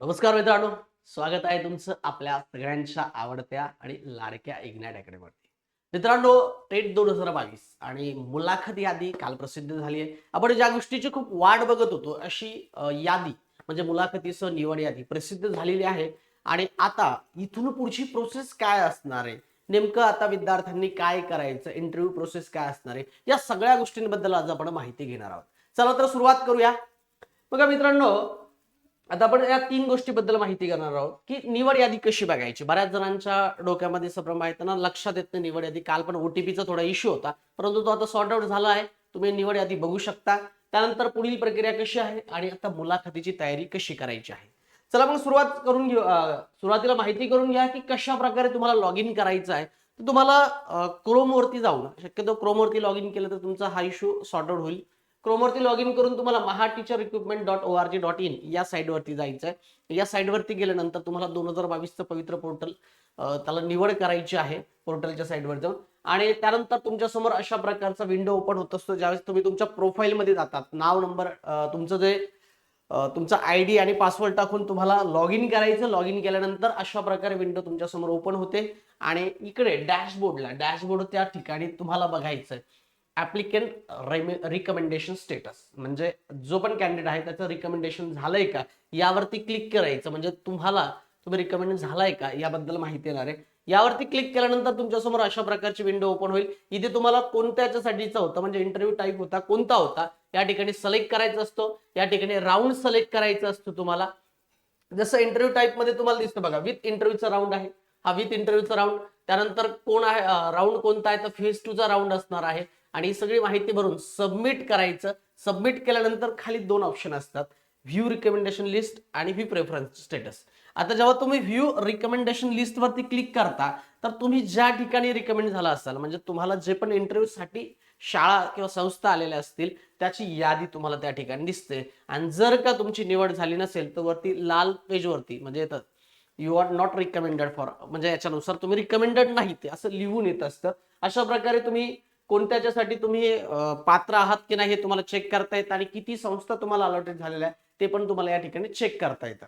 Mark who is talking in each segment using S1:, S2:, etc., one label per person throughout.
S1: नमस्कार मित्रांनो स्वागत आहे तुमचं आपल्या सगळ्यांच्या आवडत्या आणि लाडक्या इग्नॅट अकॅडमीवरती. मित्रांनो टेट दोन हजार बावीस आणि मुलाखत यादी काल प्रसिद्ध झाली आहे. आपण ज्या गोष्टीची खूप वाट बघत होतो अशी यादी म्हणजे मुलाखतीसह निवड यादी प्रसिद्ध झालेली आहे. आणि आता इथून पुढची प्रोसेस काय असणार आहे? नेमकं आता विद्यार्थ्यांनी काय करायचं? इंटरव्ह्यू प्रोसेस काय असणार आहे? या सगळ्या गोष्टींबद्दल आज आपण माहिती घेणार आहोत. चला तर सुरुवात करूया. बघा मित्रांनो आता आपण या तीन गोष्टीबद्दल माहिती करणार आहोत की निवड यादी कशी बघायची? बऱ्याच जणांच्या डोक्यामध्ये सप्रम आहे त्यांना लक्षात येत नाही निवड यादी. काल पण ओटीपीचा थोडा इश्यू होता परंतु तो आता सॉर्ट आउट झाला आहे. तुम्ही निवड यादी बघू शकता. त्यानंतर पुढील प्रक्रिया कशी आहे आणि आता मुलाखतीची तयारी कशी करायची आहे? चला मग सुरुवात करून घेऊ सुरुवातीला माहिती करून घ्या की कशा प्रकारे तुम्हाला लॉग इन करायचं आहे. तर तुम्हाला क्रोम वरती जाऊन शक्यतो क्रोमवरती लॉग इन केलं तर तुमचा हा इश्यू सॉर्ट आउट होईल. क्रोमवरती लॉग इन करून तुम्हाला Maha teacher equipment dot O R G dot in या साईडवरती जायचं आहे या साईडवरती गेल्यानंतर तुम्हाला दोन हजार बावीसचं पवित्र पोर्टल त्याला निवड करायची आहे पोर्टलच्या साईडवर जाऊन. आणि त्यानंतर तुमच्यासमोर अशा प्रकारचा विंडो ओपन होत असतो ज्यावेळेस तुम्ही तुमच्या प्रोफाईलमध्ये जातात. नाव नंबर तुमचं जे तुमचा आय डी आणि पासवर्ड टाकून तुम्हाला लॉग इन करायचं. लॉग इन केल्यानंतर अशा प्रकारे विंडो तुमच्यासमोर ओपन होते. आणि इकडे डॅशबोर्डला डॅशबोर्ड त्या ठिकाणी तुम्हाला बघायचं ऍप्लिकेंट रिकमेंडेशन स्टेटस म्हणजे जो पण कॅन्डिडेट आहे त्याचं रिकमेंडेशन झालंय का? यावरती क्लिक करायचं. म्हणजे तुम्हाला तुम्ही रिकमेंड झालाय का? याबद्दल माहिती येणार आहे. यावरती क्लिक केल्यानंतर तुमच्यासमोर अशा प्रकारची विंडो ओपन होईल. इथे तुम्हाला कोणत्या याच्यासाठीचा होता? म्हणजे इंटरव्ह्यू टाईप होता कोणता होता? या ठिकाणी सिलेक्ट करायचा असतो. या ठिकाणी राऊंड सिलेक्ट करायचा असतो तुम्हाला. जसं इंटरव्ह्यू टाईपमध्ये तुम्हाला दिसतं बघा विथ इंटरव्ह्यूचा राऊंड आहे. हा विथ इंटरव्ह्यूचा राऊंड त्यानंतर कोण आहे राऊंड कोणता आहे? तर फेज टूचा राऊंड असणार आहे. आणि ही सगळी माहिती भरून सबमिट करायचं सबमिट केल्यानंतर खाली दोन ऑप्शन असतात. व्ह्यू रिकमेंडेशन लिस्ट आणि व्ह्यू प्रेफरन्स स्टेटस आता जेव्हा तुम्ही व्ह्यू रिकमेंडेशन लिस्ट वरती क्लिक करता तर तुम्ही ज्या ठिकाणी रिकमेंड झाला असाल म्हणजे तुम्हाला जे पण इंटरव्ह्यूसाठी शाळा किंवा संस्था आलेल्या असतील त्याची यादी तुम्हाला त्या ठिकाणी दिसते. आणि जर का तुमची निवड झाली नसेल तर वरती लाल पेज वरती म्हणजे येतात you are not recommended for म्हणजे याच्यानुसार तुम्ही रिकमेंडेड नाही ते असं लिहून येत असतं. अशा प्रकारे तुम्ही कोणत्याच्यासाठी तुम्ही पात्र आहात की नाही हे तुम्हाला चेक करता येतं आणि किती संस्था तुम्हाला अलॉटेड झालेल्या आहे ते पण तुम्हाला या ठिकाणी चेक करता येतं.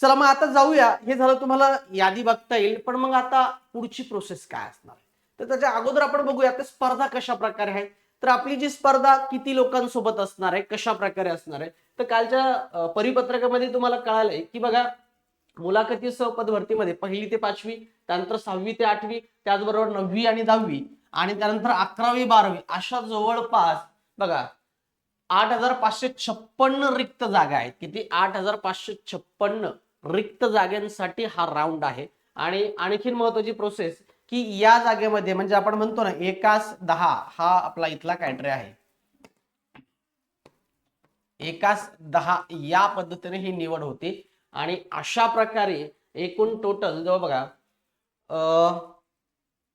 S1: चला मग आता जाऊया. हे झालं तुम्हाला यादी बघता येईल पण मग आता पुढची प्रोसेस काय असणार तर त्याच्या अगोदर आपण बघूया ते स्पर्धा कशा प्रकारे आहे? तर आपली जी स्पर्धा किती लोकांसोबत असणार आहे कशा प्रकारे असणार आहे? तर कालच्या परिपत्रकामध्ये तुम्हाला कळालंय की बघा मुलाखतीसह पदभरतीमध्ये पहिली ते पाचवी त्यानंतर सहावी ते आठवी त्याचबरोबर नववी आणि दहावी आणि त्यानंतर अकरावी बारावी अशा जवळपास बघा आठ हजार पाचशे छप्पन्न रिक्त जागा आहेत. किती? आठ हजार पाचशे छप्पन्न रिक्त जागांसाठी हा राऊंड आहे. आणि आणखीन महत्वाची प्रोसेस की या जागेमध्ये म्हणजे आपण म्हणतो ना एकास दहा हा आपला इथला कॅन्ट्री आहे. एकास दहा या पद्धतीने ही निवड होती. आणि अशा प्रकारे एकूण टोटल जवळ बघा अं,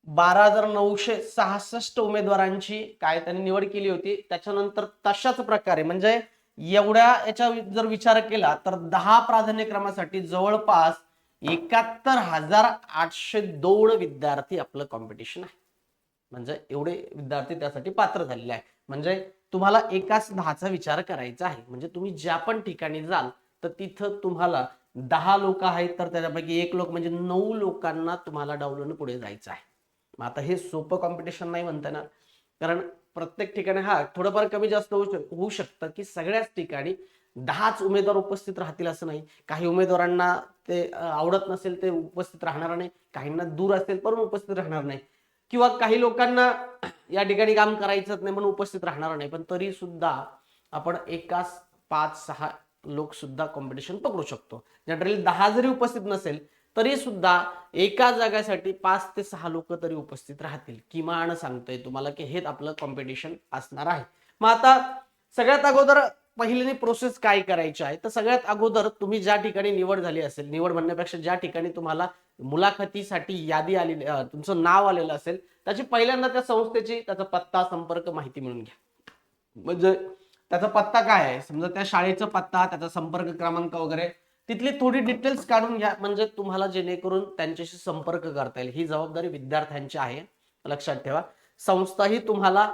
S1: बारा हजार नऊशे सहासष्ट उमेदवारांची काय त्यांनी निवड केली होती त्याच्यानंतर तशाच प्रकारे म्हणजे एवढ्या याचा जर विचार केला तर दहा प्राधान्यक्रमासाठी जवळपास एकाहत्तर हजार आठशे दोन विद्यार्थी आपलं कॉम्पिटिशन आहे. म्हणजे एवढे विद्यार्थी त्यासाठी पात्र झालेले आहे म्हणजे तुम्हाला एकाच दहाचा विचार करायचा आहे. म्हणजे तुम्ही ज्या पण ठिकाणी जाल तर तिथं तुम्हाला दहा लोक आहेत तर त्याच्यापैकी एक लोक म्हणजे नऊ लोकांना तुम्हाला डावलून पुढे जायचं आहे. मग आता हे सोपं कॉम्पिटिशन नाही म्हणता कारण प्रत्येक ठिकाणी हा थोडंफार कमी जास्त होऊ होऊ शकतं की सगळ्याच ठिकाणी दहाच उमेदवार उपस्थित राहतील असं नाही. काही उमेदवारांना ते आवडत नसेल ते उपस्थित राहणार नाही. काहींना दूर असेल पण उपस्थित राहणार नाही. किंवा काही लोकांना या ठिकाणी काम करायचंच नाही म्हणून उपस्थित राहणार नाही. पण तरी सुद्धा आपण एकाच पाच सहा लोक सुद्धा कॉम्पिटिशन पकडू शकतो. जनरली दहा जरी उपस्थित नसेल तरी सुद्धा एका जागासाठी पाच ते सहा लोक तरी उपस्थित राहतील. किमान सांगतोय तुम्हाला की हे आपलं कॉम्पिटिशन असणार आहे. मग आता सगळ्यात अगोदर पहिल्याने प्रोसेस काय करायची आहे? तर सगळ्यात अगोदर तुम्ही ज्या ठिकाणी निवड झाली असेल निवड म्हणण्यापेक्षा ज्या ठिकाणी तुम्हाला मुलाखतीसाठी यादी आलेली तुमचं नाव आलेलं असेल त्याची पहिल्यांदा त्या संस्थेची त्याचा पत्ता संपर्क माहिती मिळून घ्या. म्हणजे त्याचा पत्ता काय आहे? समजा त्या शाळेचा पत्ता त्याचा संपर्क क्रमांक वगैरे तिथली थोडी डिटेल्स काढून घ्या. म्हणजे तुम्हाला जेणेकरून त्यांच्याशी संपर्क करता येईल. ही जबाबदारी विद्यार्थ्यांची आहे. लक्षात ठेवा. संस्था ही तुम्हाला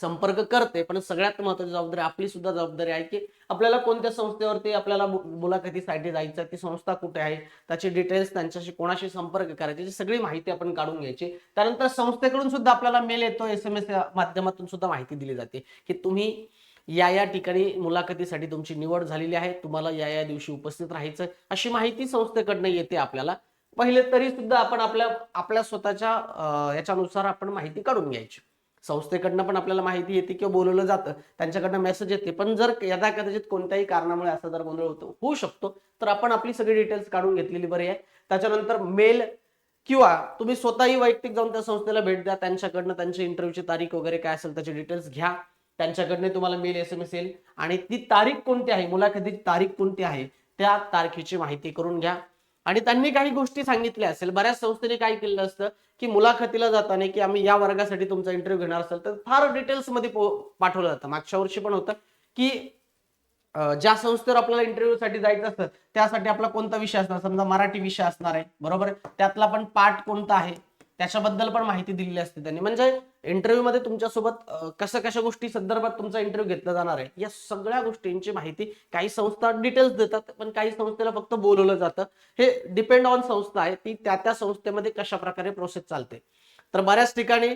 S1: संपर्क करते पण सगळ्यात महत्वाची जबाबदारी आपली सुद्धा जबाबदारी आहे की आपल्याला कोणत्या संस्थेवरती आपल्याला मुलाखतीसाठी जायचं ती संस्था कुठे आहे त्याचे डिटेल्स त्यांच्याशी कोणाशी संपर्क करायचे सगळी माहिती आपण काढून घ्यायची. त्यानंतर संस्थेकडून सुद्धा आपल्याला मेल येतो एस एम एस माध्यमातून सुद्धा माहिती दिली जाते की तुम्ही या या ठिकाणी मुलाखतीसाठी तुमची निवड झालेली आहे. तुम्हाला या या दिवशी उपस्थित राहायचं अशी माहिती संस्थेकडनं येते आपल्याला. पहिले तरी सुद्धा आपण आपल्या आपल्या स्वतःच्या याच्यानुसार आपण माहिती काढून घ्यायची. संस्थेकडनं पण आपल्याला माहिती येते किंवा बोलवलं जातं. त्यांच्याकडनं मेसेज येते. पण जर यदा कदाचित कोणत्याही कारणामुळे असं जर गोंधळ होतो होऊ शकतो तर आपण आपली सगळी डिटेल्स काढून घेतलेली बरी आहे. त्याच्यानंतर मेल किंवा तुम्ही स्वतःही वैयक्तिक जाऊन त्या संस्थेला भेट द्या. त्यांच्याकडनं त्यांची इंटरव्ह्यूची तारीख वगैरे काय असेल त्याचे डिटेल्स घ्या. त्यांच्याकडनं तुम्हाला मेल एस एम एस येईल. आणि ती तारीख कोणती आहे? मुलाखतीची तारीख कोणती आहे? त्या तारखेची माहिती करून घ्या. आणि त्यांनी काही गोष्टी सांगितल्या असेल बऱ्याच संस्थेने काय केलेलं असतं की मुलाखतीला जाताना की आम्ही या वर्गासाठी तुमचा इंटरव्ह्यू घेणार असेल तर फार डिटेल्समध्ये पो- पाठवलं जातं. मागच्या वर्षी पण होतं की ज्या संस्थेवर आपल्याला इंटरव्ह्यूसाठी जायचं असतं त्यासाठी आपला कोणता विषय असणार? समजा मराठी विषय असणार आहे बरोबर? त्यातला पण पाठ कोणता आहे? त्याच्याबद्दल पण माहिती दिलेली असते त्यांनी. म्हणजे इंटरव्ह्यूमध्ये तुमच्यासोबत कशा कशा गोष्टी संदर्भात तुमचा इंटरव्ह्यू घेतला जाणार आहे या सगळ्या गोष्टींची माहिती काही संस्था डिटेल्स देतात पण काही संस्थेला फक्त बोलवलं जातं. हे डिपेंड ऑन संस्था आहे ती त्या त्या संस्थेमध्ये कशा प्रकारे प्रोसेस चालते. तर बऱ्याच ठिकाणी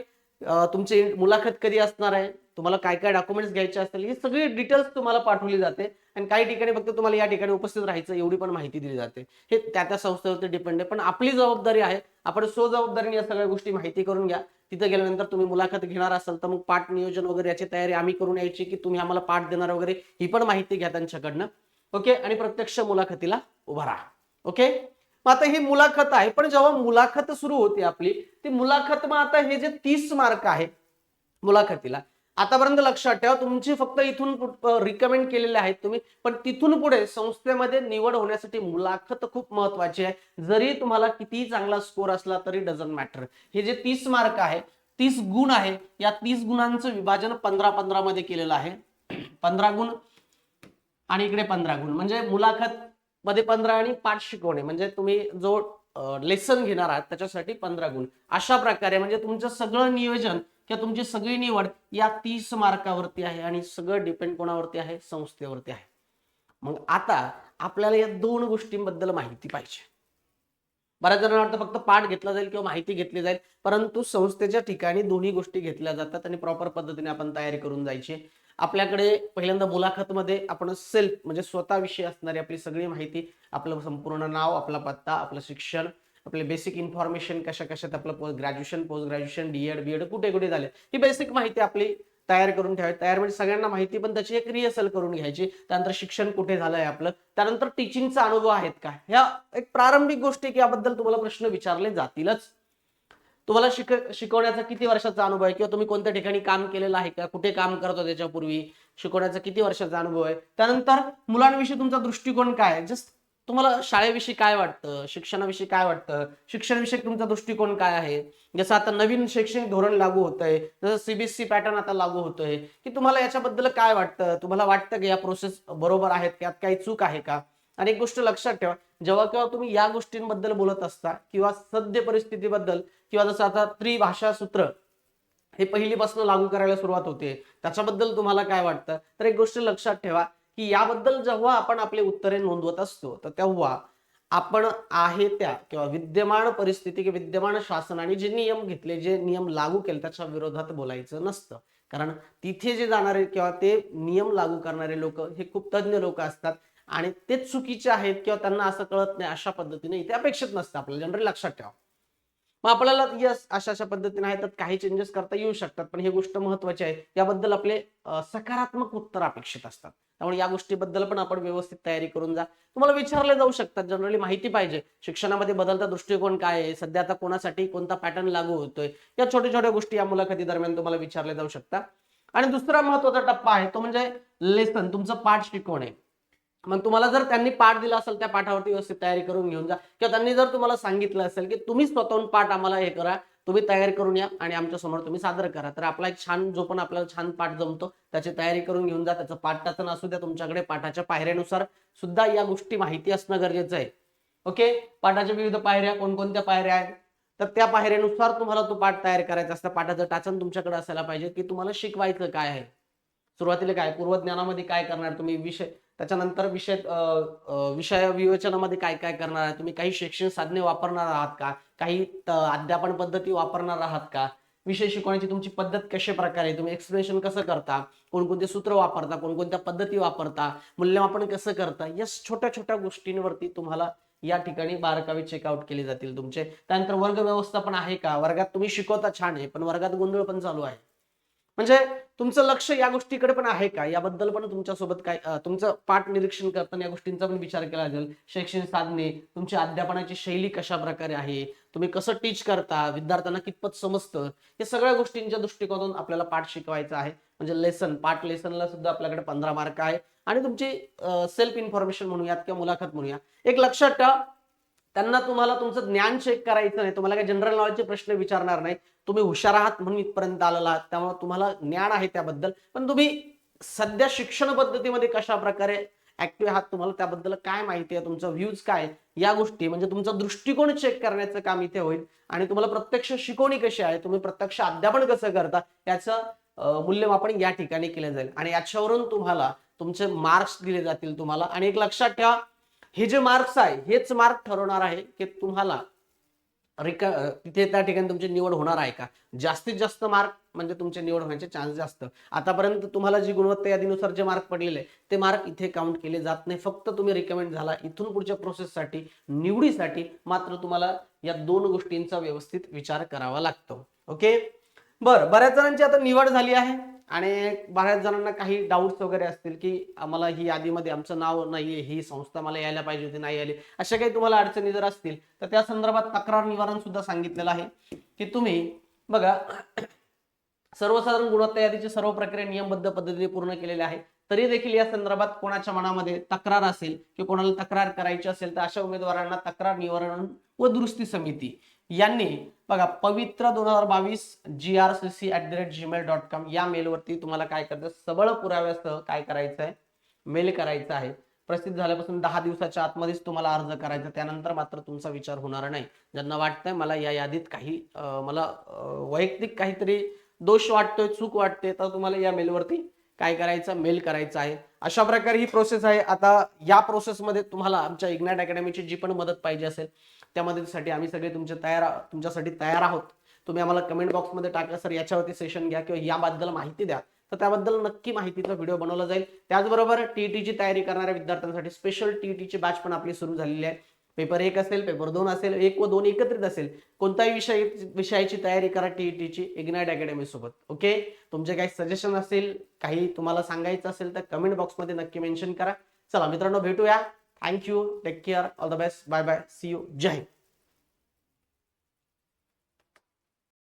S1: तुमची मुलाखत कधी असणार आहे? तुम्हाला काय काय डॉक्युमेंट्स घ्यायचे असतील? ही सगळी डिटेल्स तुम्हाला पाठवली जाते. आणि काही ठिकाणी फक्त तुम्हाला या ठिकाणी उपस्थित राहायचं एवढी पण माहिती दिली जाते. हे त्या त्या संस्थेवरती डिपेंड आहे. पण आपली जबाबदारी आहे. आपण सो जबाबदारीने या सगळ्या गोष्टी माहिती करून घ्या. तिथे गेल्यानंतर तुम्ही मुलाखत घेणार असाल तर मग पाठ नियोजन वगैरे याची तयारी आम्ही करून यायची की तुम्ही आम्हाला पाठ देणार वगैरे ही पण माहिती घ्या त्यांच्याकडनं. ओके? आणि प्रत्यक्ष मुलाखतीला उभा राहा. ओके? मग आता ही मुलाखत आहे पण जेव्हा मुलाखत सुरू होते आपली ती मुलाखत मग आता हे जे तीस मार्क आहे मुलाखतीला आतापर्यंत लक्षात ठेवा तुमची फक्त इथून रिकमेंड केलेले आहेत तुम्ही पण तिथून पुढे संस्थेमध्ये निवड होण्यासाठी मुलाखत खूप महत्वाची आहे. जरी तुम्हाला कितीही चांगला स्कोर असला तरी डझंट मॅटर हे जे तीस मार्क आहे तीस गुण आहे या तीस गुणांचं विभाजन पंधरा पंधरा मध्ये केलेलं आहे. पंधरा गुण आणि इकडे पंधरा गुण. म्हणजे मुलाखत मध्ये पंधरा आणि पाच शिकवणे. म्हणजे तुम्ही जो लेसन घेणार आहात त्याच्यासाठी पंधरा गुण. अशा प्रकारे म्हणजे तुमचं सगळं नियोजन किंवा तुमची सगळी निवड या तीस मार्कावरती आहे आणि सगळं डिपेंड कोणावरती आहे? संस्थेवरती आहे. मग आता आपल्याला या दोन गोष्टींबद्दल माहिती पाहिजे. बऱ्याच जणांना वाटतं फक्त पाठ घेतला जाईल किंवा माहिती घेतली जाईल परंतु संस्थेच्या ठिकाणी दोन्ही गोष्टी घेतल्या जातात आणि प्रॉपर पद्धतीने आपण तयारी करून जायची. आपल्याकडे पहिल्यांदा मुलाखतमध्ये आपण सेल्फ म्हणजे स्वतःविषयी असणारी आपली सगळी माहिती आपलं संपूर्ण नाव आपला पत्ता आपलं शिक्षण आपले बेसिक इन्फॉर्मेशन कशा कशात आपलं post graduation post graduation D Ed B Ed कुठे कुठे झाले. ही बेसिक माहिती आपली तयार करून ठेवायची. तयार म्हणजे सगळ्यांना माहिती पण त्याची एक रिहर्सल करून घ्यायची. त्यानंतर शिक्षण कुठे झालंय आपलं. त्यानंतर टीचिंगचा अनुभव आहेत का? ह्या एक प्रारंभिक गोष्टी की याबद्दल तुम्हाला प्रश्न विचारले जातीलच. तुम्हाला शिक शिकवण्याचा किती वर्षाचा अनुभव आहे? किंवा तुम्ही कोणत्या ठिकाणी काम केलेलं आहे? का कुठे काम करतो त्याच्यापूर्वी? शिकवण्याचा किती वर्षाचा अनुभव आहे? त्यानंतर मुलांविषयी तुमचा दृष्टिकोन काय जस्ट तुम्हाला शाळेविषयी काय वाटतं? शिक्षणाविषयी काय वाटतं? शिक्षणाविषयी तुमचा दृष्टिकोन काय आहे? जसं आता नवीन शैक्षणिक धोरण लागू होतंय जसं सीबीएसई पॅटर्न आता लागू होतोय की तुम्हाला याच्याबद्दल काय वाटतं? तुम्हाला वाटतं की या प्रोसेस बरोबर आहेत? की यात काही चूक आहे का? आणि एक गोष्ट लक्षात ठेवा. जेव्हा केव्हा तुम्ही या गोष्टींबद्दल बोलत असता किंवा सद्य परिस्थितीबद्दल किंवा जसं आता त्रिभाषा सूत्र हे पहिलीपासून लागू करायला सुरुवात होते. त्याच्याबद्दल तुम्हाला काय वाटतं? तर एक गोष्ट लक्षात ठेवा की याबद्दल जेव्हा आपण आपले उत्तरे नोंदवत असतो तर तेव्हा आपण आहे त्या किंवा विद्यमान परिस्थिती किंवा विद्यमान शासनाने जे नियम घेतले जे नियम लागू केले त्याच्या विरोधात बोलायचं नसतं. कारण तिथे जे जाणारे किंवा ते नियम लागू करणारे लोक हे खूप तज्ज्ञ लोक असतात. आणि ते चुकीचे आहेत किंवा त्यांना असं कळत नाही अशा पद्धतीने. इथे अपेक्षित नसतं आपल्याला जनरली लक्षात ठेवा. मग आपल्याला यस अशा अशा पद्धतीने आहे तर काही चेंजेस करता येऊ शकतात पण ही गोष्ट महत्वाची आहे. याबद्दल आपले सकारात्मक उत्तर अपेक्षित असतात. त्यामुळे या गोष्टीबद्दल पण आपण व्यवस्थित तयारी करून जा. तुम्हाला विचारले जाऊ शकतात जनरली माहिती पाहिजे. शिक्षणामध्ये बदलता दृष्टिकोन काय आहे? सध्या आता कोणासाठी कोणता पॅटर्न लागू होतोय? या छोट्या छोट्या गोष्टी या मुलाखती दरम्यान तुम्हाला विचारले जाऊ शकतात. आणि दुसरा महत्त्वाचा टप्पा आहे तो म्हणजे लेसन तुमचं पाठ शिकवणे मग तुम्हाला जर त्यांनी पाठ दिला असेल त्या पाठावरती व्यवस्थित तयारी करून घेऊन जा. किंवा त्यांनी जर तुम्हाला सांगितलं असेल की तुम्ही स्वतःहून पाठ आम्हाला हे करा तुम्ही तयारी करून या आणि आमच्यासमोर तुम्ही सादर करा. तर आपला एक छान जो पण आपल्याला छान पाठ जमतो त्याची तयारी करून घेऊन जा. त्याचं पाठाचं असू द्या तुमच्याकडे पाठाच्या पायऱ्यानुसार सुद्धा या गोष्टी माहिती असणं गरजेचं आहे. ओके? पाठाच्या विविध पायऱ्या कोणकोणत्या पायऱ्या आहेत? तर त्या पायऱ्यानुसार तुम्हाला तो पाठ तयार करायचा असतं. पाठाचं टाचन तुमच्याकडे असायला पाहिजे की तुम्हाला शिकवायचं काय आहे. सुरुवातीला काय पूर्वज्ञानामध्ये काय करणार? तुम्ही विषय त्याच्यानंतर विषय विषय विवेचनामध्ये काय काय करणार? आहे तुम्ही काही शैक्षणिक साधने वापरणार आहात का? काही अध्यापन पद्धती वापरणार आहात का? विषय शिकवण्याची तुमची पद्धत कशा प्रकारे? तुम्ही एक्सप्लेनेशन कसं करता? कोणकोणते सूत्र वापरता? कोणकोणत्या पद्धती वापरता? मूल्यमापन कसं करता? या छोट्या छोट्या गोष्टींवरती तुम्हाला या ठिकाणी बारकावे चेकआउट केले जातील तुमचे. त्यानंतर वर्ग व्यवस्थापन आहे का? वर्गात तुम्ही शिकवता छान आहे पण वर्गात गोंधळ पण चालू आहे. म्हणजे तुमचं लक्ष या गोष्टीकडे पण आहे का? याबद्दल पण तुमच्यासोबत काय तुमचं पाठ निरीक्षण करताना या गोष्टींचा पण विचार केला जाईल शैक्षणिक साधने तुमची अध्यापनाची शैली कशा प्रकारे आहे? तुम्ही कसं टीच करता? विद्यार्थ्यांना कितपत समजतं? या सगळ्या गोष्टींच्या दृष्टिकोनातून आपल्याला पाठ शिकवायचा आहे. म्हणजे लेसन पाठ लेसनला सुद्धा आपल्याकडे पंधरा मार्क आहे. आणि तुमची सेल्फ इन्फॉर्मेशन म्हणूया किंवा मुलाखत म्हणूया. एक लक्षात ठेवा त्यांना तुम्हाला तुमचं ज्ञान चेक करायचं नाही. तुम्हाला काही जनरल नॉलेजचे प्रश्न विचारणार नाही. तुम्ही हुशार आहात म्हणून इथपर्यंत आलेला आहात. त्यामुळे तुम्हाला ज्ञान आहे त्याबद्दल. पण तुम्ही सध्या शिक्षण पद्धतीमध्ये कशा प्रकारे ऍक्टिव्ह आहात तुम्हाला त्याबद्दल काय माहिती आहे? तुमचा व्ह्यूज काय या गोष्टी. म्हणजे तुमचा दृष्टिकोन चेक करण्याचं काम इथे होईल. आणि तुम्हाला प्रत्यक्ष शिकवणी कशी आहे? तुम्ही प्रत्यक्ष अध्यापन कसं करता? याचं मूल्यमापन या ठिकाणी केलं जाईल. आणि याच्यावरून तुम्हाला तुमचे मार्क्स दिले जातील तुम्हाला. आणि एक लक्षात ठेवा हे जे मार्क्स आहे हेच मार्क ठरवणार आहे की तुम्हाला रिका तिथे त्या ठिकाणी तुमची निवड होणार आहे का? जास्तीत जास्त मार्क म्हणजे तुमचे निवड होण्याचे चान्स जास्त. आतापर्यंत तुम्हाला जी गुणवत्ता यादीनुसार जे मार्क पडलेले ते मार्क इथे काउंट केले जात नाही. फक्त तुम्ही रिकमेंड झाला. इथून पुढच्या प्रोसेससाठी निवडीसाठी मात्र तुम्हाला या दोन गोष्टींचा व्यवस्थित विचार करावा लागतो. ओके बरं बऱ्याच जणांची आता निवड झाली आहे. आणि बऱ्याच जणांना काही डाऊट्स वगैरे असतील की आम्हाला ही यादीमध्ये आमचं नाव नाहीये ही संस्था मला यायला पाहिजे होती नाही आली. अशा काही तुम्हाला अडचणी जर असतील तर त्या संदर्भात तक्रार निवारण सुद्धा सांगितलेलं आहे. की तुम्ही बघा सर्वसाधारण गुणवत्ता यादीचे सर्व प्रक्रिया नियमबद्ध पद्धतीने पूर्ण केलेली आहे. तरी देखील या संदर्भात कोणाच्या मनामध्ये तक्रार असेल किंवा कोणाला तक्रार करायची असेल तर अशा उमेदवारांना तक्रार निवारण व दुरुस्ती समिती यांनी बघा पवित्र दोन हजार बावीस G R C C at the rate Gmail dot com या मेलवरती तुम्हाला काय करायचं सबळ पुराव्यासह काय करायचं आहे मेल करायचं आहे. प्रसिद्ध झाल्यापासून दहा दिवसाच्या आतमध्येच तुम्हाला अर्ज करायचा त्यानंतर मात्र तुमचा विचार होणार नाही. ज्यांना वाटतंय मला या यादीत काही मला वैयक्तिक काहीतरी दोष वाटतोय चूक वाटते तर तुम्हाला या मेलवरती काय करायचं मेल करायचं आहे. अशा प्रकारे ही प्रोसेस आहे. आता या प्रोसेसमध्ये तुम्हाला आमच्या इग्नाट अकॅडमीची जी पण मदत पाहिजे असेल त्या मदतीसाठी आम्ही सगळे तुमचे तयार तुमच्यासाठी तयार आहोत. तुम्ही आम्हाला कमेंट बॉक्समध्ये टाका. सर याच्यावरती सेशन घ्या किंवा याबद्दल माहिती द्या. तर त्याबद्दल नक्की माहितीचा व्हिडिओ बनवला जाईल. त्याचबरोबर टीईटीची तयारी करणाऱ्या विद्यार्थ्यांसाठी स्पेशल टीईटीची बॅच पण आपली सुरू झालेली आहे. पेपर एक असेल पेपर दोन असेल एक व दोन एकत्रित असेल. कोणताही विषय विषयाची तयारी करा टीईटीची इग्नाइट अकॅडमी सोबत. ओके तुमचे काही सजेशन असेल काही तुम्हाला सांगायचं असेल तर कमेंट बॉक्समध्ये नक्की मेन्शन करा. चला मित्रांनो भेटूया. thank you. Take care. All the best. Bye bye see you. Jai